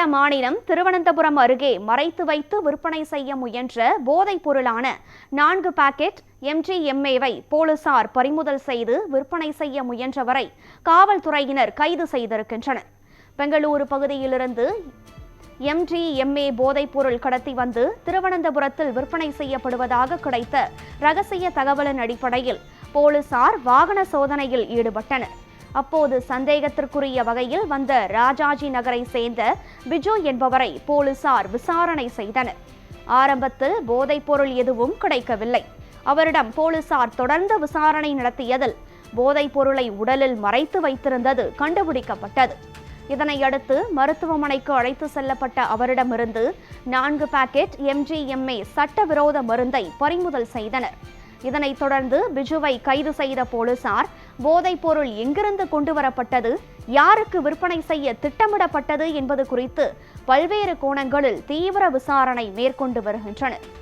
கேரள மாநிலம் திருவனந்தபுரம் அருகே மறைத்து வைத்து விற்பனை செய்ய முயன்ற போதைப் பொருளான நான்கு பாக்கெட் எம்ஜிஎம்ஏவை போலீசார் பறிமுதல் செய்து விற்பனை செய்ய முயன்றவரை காவல்துறையினர் கைது செய்திருக்கின்றனர். பெங்களூரு பகுதியிலிருந்து எம்ஜிஎம்ஏ போதைப் பொருள் கடத்தி வந்து திருவனந்தபுரத்தில் விற்பனை செய்யப்படுவதாக கிடைத்த ரகசிய தகவலின் அடிப்படையில் போலீசார் வாகன சோதனையில் ஈடுபட்டனர். அப்போது சந்தேகத்திற்குரிய வகையில் வந்த ராஜாஜி நகரை சேர்ந்த பிஜு என்பவரை போலீசார் விசாரணை செய்தனர். ஆரம்பத்தில் போதைப்பொருள் எதுவும் கிடைக்கவில்லை. அவரிடம் போலீசார் தொடர்ந்து விசாரணை நடத்தியதில் போதைப் பொருளை உடலில் மறைத்து வைத்திருந்தது கண்டுபிடிக்கப்பட்டது. இதனையடுத்து மருத்துவமனைக்கு அழைத்து செல்லப்பட்ட அவரிடமிருந்து நான்கு பாக்கெட் எம்ஜிஎம்ஏ சட்டவிரோத மருந்தை பறிமுதல் செய்தனர். இதனைத் தொடர்ந்து பிஜுவை கைது செய்த போலீசார் போதைப் பொருள் எங்கிருந்து கொண்டு வரப்பட்டது யாருக்கு விற்பனை செய்ய திட்டமிடப்பட்டது என்பது குறித்து பல்வேறு கோணங்களில் தீவிர விசாரணை மேற்கொண்டு வருகின்றனர்.